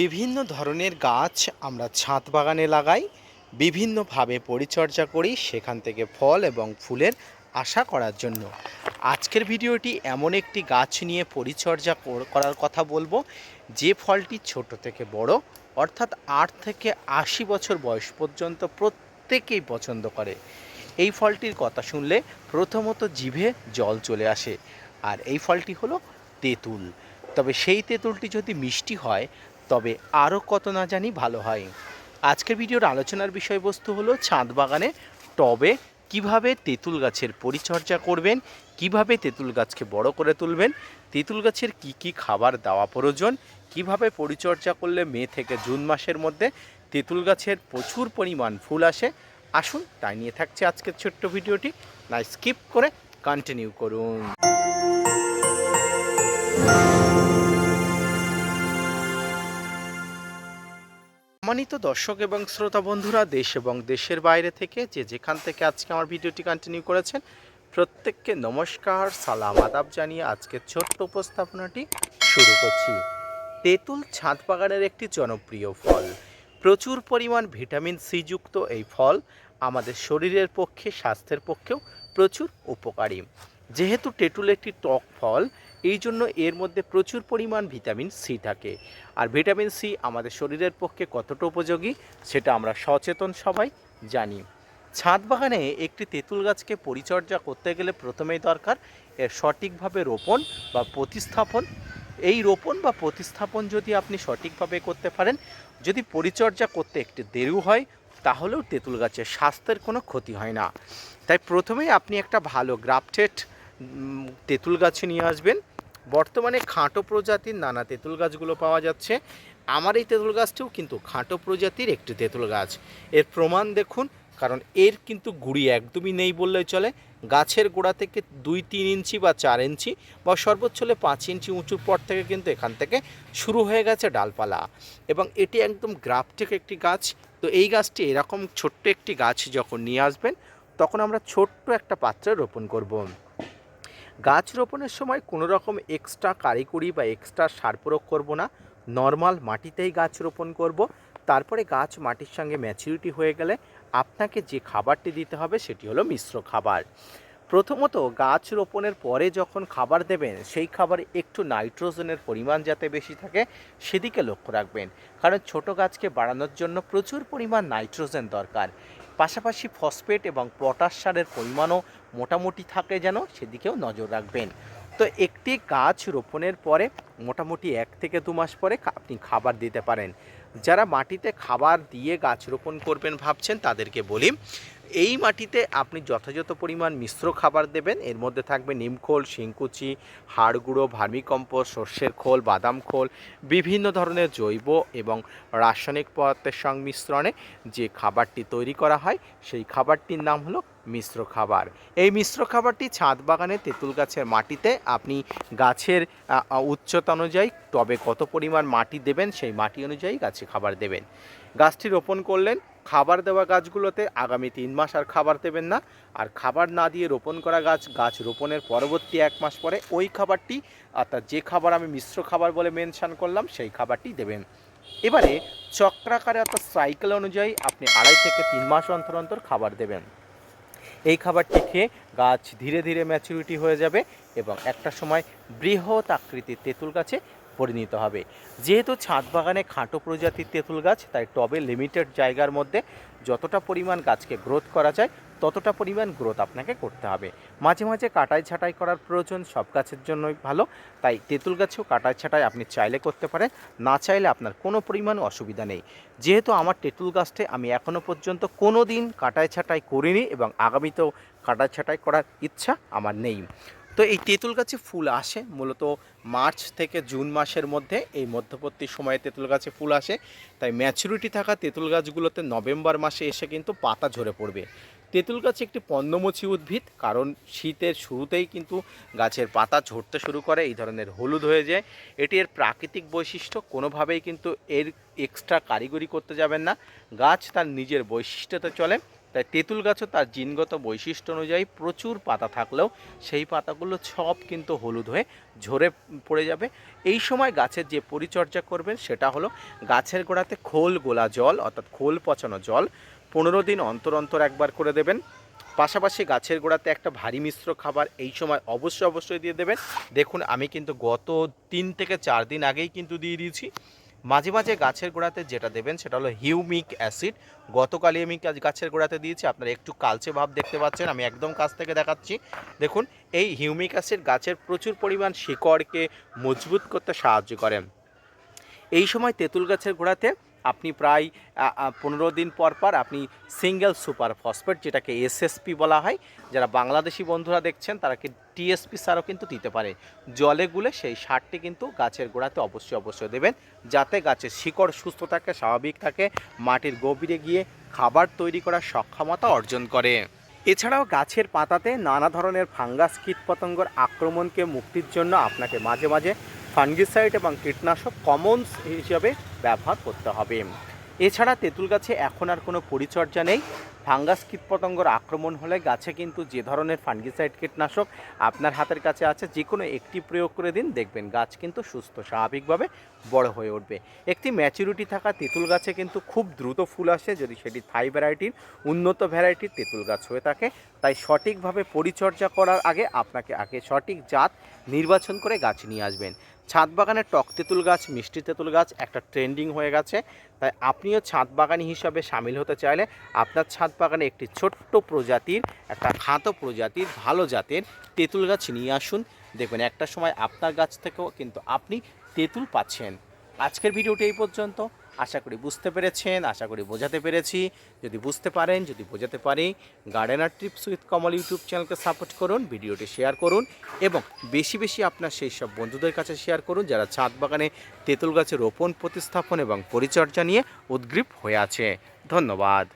বিভিন্ন ধরনের গাছ আমরা ছাদ বাগানে লাগাই, বিভিন্নভাবে পরিচর্যা করি সেখান থেকে ফল এবং ফুলের আশা করার জন্য। আজকের ভিডিওটি এমন একটি গাছ নিয়ে পরিচর্যা করার কথা বলব, যে ফলটি ছোট থেকে বড়, অর্থাৎ আট থেকে আশি বছর বয়স পর্যন্ত প্রত্যেকেই পছন্দ করে। এই ফলটির কথা শুনলে প্রথমত জিভে জল চলে আসে, আর এই ফলটি হলো তেঁতুল। তবে সেই তেঁতুলটি যদি মিষ্টি হয় তবে আরও কত না জানি ভালো হয়। আজকের ভিডিওর আলোচনার বিষয়বস্তু হলো ছাদ বাগানে টবে কীভাবে তেঁতুল গাছের পরিচর্যা করবেন, কীভাবে তেঁতুল গাছকে বড় করে তুলবেন, তেঁতুল গাছের কি কি খাবার দেওয়া প্রয়োজন, কীভাবে পরিচর্যা করলে মে থেকে জুন মাসের মধ্যে তেঁতুল গাছের প্রচুর পরিমাণ ফুল আসে, আসুন তাই নিয়ে থাকছে আজকের ছোট্ট ভিডিওটি। না, স্কিপ করে কন্টিনিউ করুন। সম্মানিত দর্শক এবং শ্রোতা বন্ধুরা, দেশ এবং দেশের বাইরে থেকে যে যেখান থেকে আজকে আমার ভিডিওটি কন্টিনিউ করেছেন, প্রত্যেককে নমস্কার, সালাম, আদাব জানিয়ে আজকের ছোট্ট উপস্থাপনাটি শুরু করছি। তেঁতুল ছাদ বাগানের একটি জনপ্রিয় ফল। প্রচুর পরিমাণ ভিটামিন সি যুক্ত এই ফল আমাদের শরীরের পক্ষে, স্বাস্থ্যের পক্ষেও প্রচুর উপকারী। যেহেতু তেঁতুল একটি টক ফল, এই জন্য এর মধ্যে প্রচুর পরিমাণ ভিটামিন সি থাকে। আর ভিটামিন সি আমাদের শরীরের পক্ষে কতটা উপযোগী, সেটা আমরা সচেতন সবাই জানি। ছাদ বাগানে একটি তেঁতুল গাছকে পরিচর্যা করতে গেলে প্রথমেই দরকার এর সঠিকভাবে রোপণ বা প্রতিস্থাপন। এই রোপণ বা প্রতিস্থাপন যদি আপনি সঠিকভাবে করতে পারেন, যদি পরিচর্যা করতে একটু দেরিও হয়, তাহলেও তেঁতুল গাছের স্বাস্থ্যের কোনো ক্ষতি হয় না। তাই প্রথমেই আপনি একটা ভালো গ্রাফটেড তেঁতুল গাছ নিয়ে আসবেন। বর্তমানে খাঁটো প্রজাতির নানা তেঁতুল গাছগুলো পাওয়া যাচ্ছে। আমার এই তেঁতুল গাছটিও কিন্তু খাঁটো প্রজাতির একটি তেঁতুল গাছ। এর প্রমাণ দেখুন, কারণ এর কিন্তু গুড়ি একদমই নেই বললেই চলে। গাছের গোড়া থেকে দুই তিন ইঞ্চি বা চার ইঞ্চি বা সর্বোচ্চ হলে পাঁচ ইঞ্চি উঁচুর পর থেকে কিন্তু এখান থেকে শুরু হয়ে গেছে ডালপালা। এবং এটি একদম গ্রাফটেক একটি গাছ। তো এই গাছটি এরকম ছোট্ট একটি গাছ যখন নিয়ে আসবেন, তখন আমরা ছোট্ট একটা পাত্রে রোপণ করব। গাছ রোপণের সময় কোনো রকম এক্সট্রা কারিকুরি বা এক্সট্রা সার প্রয়োগ করব না। নর্মাল মাটিতেই গাছ রোপণ করব। তারপরে গাছ মাটির সঙ্গে ম্যাচুরিটি হয়ে গেলে আপনাকে যে খাবারটি দিতে হবে সেটি হলো মিশ্র খাবার। প্রথমত গাছ রোপণের পরে যখন খাবার দেবেন, সেই খাবারে একটু নাইট্রোজেনের পরিমাণ যাতে বেশি থাকে সেদিকে লক্ষ্য রাখবেন। কারণ ছোট গাছকে বাড়ানোর জন্য প্রচুর পরিমাণ নাইট্রোজেন দরকার। পাশাপাশি ফসফেট এবং পটাশ সারের পরিমাণও মোটামুটি থাকে যেন সেদিকেও নজর রাখবেন। তো একটি গাছ রোপণের পরে মোটামুটি এক থেকে দু মাস পরে আপনি খাবার দিতে পারেন। যারা মাটিতে খাবার দিয়ে গাছ রোপণ করবেন ভাবছেন তাদেরকে বলি এই মাটিতে আপনি যথাযথ পরিমাণ মিশ্র খাবার দেবেন। এর মধ্যে থাকবে নিমখোল শিংকুচি, হাড় গুঁড়ো, ভার্মিকম্পোস্ট, সর্ষের খোল, বাদাম খোল, বিভিন্ন ধরনের জৈব এবং রাসায়নিক পদার্থের সংমিশ্রণে যে খাবারটি তৈরি করা হয়, সেই খাবারটির নাম হলো মিশ্র খাবার। এই মিশ্র খাবারটি ছাদ বাগানে তেঁতুল গাছের মাটিতে আপনি গাছের উচ্চতা অনুযায়ী টবে কত পরিমাণ মাটি দেবেন, সেই মাটি অনুযায়ী গাছে খাবার দেবেন। গাছটি রোপণ করলেন খাবার দেওয়া গাছগুলোতে আগামী তিন মাস আর খাবার দেবেন না। আর খাবার না দিয়ে রোপণ করা গাছ গাছ রোপণের পরবর্তী এক মাস পরে ওই খাবারটি, অর্থাৎ যে খাবার আমি মিশ্র খাবার বলে মেনশান করলাম, সেই খাবারটি দেবেন। এবারে চক্রাকারে অর্থাৎ সাইকেল অনুযায়ী আপনি আড়াই থেকে তিন মাস অন্তর অন্তর খাবার দেবেন। এই খাবারটি খেয়ে গাছ ধীরে ধীরে ম্যাচুরিটি হয়ে যাবে এবং একটা সময় বৃহৎ আকৃতির তেঁতুল গাছে পরিণত হবে। যেহেতু ছাদ বাগানে খাঁটো প্রজাতির তেঁতুল গাছ, তাই টবে লিমিটেড জায়গার মধ্যে যতটা পরিমাণ গাছকে গ্রোথ করা যায়, ততটা পরিমাণ গ্রোথ আপনাকে করতে হবে। মাঝে মাঝে কাটাই ছাঁটাই করার প্রয়োজন, সব গাছের জন্যই ভালো। তাই তেঁতুল গাছেও কাটাই ছাঁটাই আপনি চাইলে করতে পারেন, না চাইলে আপনার কোনো পরিমাণ অসুবিধা নেই। যেহেতু আমার তেঁতুল গাছটি আমি এখনও পর্যন্ত কোনো দিন কাটাই ছাঁটাই করিনি এবং আগামীতেও কাটাই ছাঁটাই করার ইচ্ছা আমার নেই। তো এই তেঁতুল গাছে ফুল আসে, মূলত মার্চ থেকে জুন মাসের মধ্যে এই মধ্যবর্তী সময়ে তেঁতুল গাছে ফুল আসে। তাই ম্যাচুরিটি থাকা তেঁতুল গাছগুলোতে নভেম্বর মাসে এসে কিন্তু পাতা ঝরে পড়বে। তেঁতুল গাছ একটি পণ্যমোচী উদ্ভিদ, কারণ শীতের শুরুতেই কিন্তু গাছের পাতা ঝরতে শুরু করে, এই ধরনের হলুদ হয়ে যায়। এটি এর প্রাকৃতিক বৈশিষ্ট্য, কোনোভাবেই কিন্তু এর এক্সট্রা কারিগরি করতে যাবেন না। গাছ তার নিজের বৈশিষ্ট্যতে চলে। তাই তেঁতুল গাছও তার জিনগত বৈশিষ্ট্য অনুযায়ী প্রচুর পাতা থাকলেও সেই পাতাগুলো সব কিন্তু হলুদ হয়ে ঝরে পড়ে যাবে। এই সময় গাছের যে পরিচর্যা করবেন সেটা হলো গাছের গোড়াতে খোল গোলা জল, অর্থাৎ খোল পচানো জল, পনেরো দিন অন্তর অন্তর একবার করে দেবেন। পাশাপাশি গাছের গোড়াতে একটা ভারী মিশ্র খাবার এই সময় অবশ্যই অবশ্যই দিয়ে দেবেন। দেখুন, আমি কিন্তু গত তিন থেকে চার দিন আগেই কিন্তু দিয়ে দিয়েছি। মাঝে মাঝে গাছের গোড়াতে যেটা দেবেন সেটা হলো হিউমিক অ্যাসিড। গতকালই আমি গাছের গোড়াতে দিয়েছি, আপনারা একটু কালচে ভাব দেখতে পাচ্ছেন, আমি একদম কাছ থেকে দেখাচ্ছি। দেখুন, এই হিউমিক অ্যাসিড গাছের প্রচুর পরিমাণ শিকড়কে মজবুত করতে সাহায্য করেন এই সময় তেঁতুল গাছের গোড়াতে আপনি প্রায় পনেরো দিন পর পর আপনি সিঙ্গেল সুপার ফসফেট, যেটাকে এসএসপি বলা হয়, যারা বাংলাদেশি বন্ধুরা দেখছেন, তারা কি টিএসপি সারও কিন্তু দিতে পারে। জলে গুলে সেই সারটি কিন্তু গাছের গোড়াতে অবশ্যই অবশ্যই দেবেন, যাতে গাছের শিকড় সুস্থ থাকে, স্বাভাবিক থাকে, মাটির গভীরে গিয়ে খাবার তৈরি করার সক্ষমতা অর্জন করে। এছাড়াও গাছের পাতাতে নানা ধরনের ফাঙ্গাস, কীটপতঙ্গর আক্রমণকে মুক্তির জন্য আপনাকে মাঝে মাঝে ফাঙ্গিসাইড এবং কীটনাশক কমনস হিসাবে ব্যবহার করতে হবে। এছাড়া তেঁতুল গাছে এখন আর কোনো পরিচর্যা নেই। ফাঙ্গাস কীটপতঙ্গর আক্রমণ হলে গাছে কিন্তু যে ধরনের ফাঙ্গিসাইড কীটনাশক আপনার হাতের কাছে আছে, যে কোনো একটি প্রয়োগ করে দিন, দেখবেন গাছ কিন্তু সুস্থ, স্বাভাবিকভাবে বড় হয়ে উঠবে। একটি ম্যাচুরিটি থাকা তেঁতুল গাছে কিন্তু খুব দ্রুত ফুল আসে, যদি সেটি থাই ভ্যারাইটির, উন্নত ভ্যারাইটির তেঁতুল গাছ হয়ে থাকে। তাই সঠিকভাবে পরিচর্যা করার আগে আপনাকে আগে সঠিক জাত নির্বাচন করে গাছ নিয়ে আসবেন। ছাদ বাগানে টক তেঁতুল গাছ, মিষ্টি তেঁতুল গাছ একটা ট্রেন্ডিং হয়ে গেছে। তাই আপনিও ছাদ বাগানি হিসাবে সামিল হতে চাইলে আপনার ছাদ বাগানে একটি ছোট্ট প্রজাতির, একটা খাঁতো প্রজাতির, ভালো জাতের তেঁতুল গাছ নিয়ে আসুন। দেখবেন একটা সময় আপনার গাছ থেকেও কিন্তু আপনি তেঁতুল পাচ্ছেন। আজকের ভিডিওটি এই পর্যন্ত। আশা করি বুঝতে পেরেছেন, আশা করি বোঝাতে পেরেছি। যদি বুঝতে পারেন, যদি বোঝাতে পারি gardener trips with Kamal YouTube চ্যানেলকে সাপোর্ট করুন, ভিডিওটি শেয়ার করুন এবং বেশি বেশি আপনার সেই সব বন্ধুদের কাছে শেয়ার করুন যারা ছাদ বাগানে তেঁতুল গাছে রোপণ, প্রতিস্থাপন এবং পরিচর্যা নিয়ে উদ্গ্রীব হয়ে আছে। ধন্যবাদ।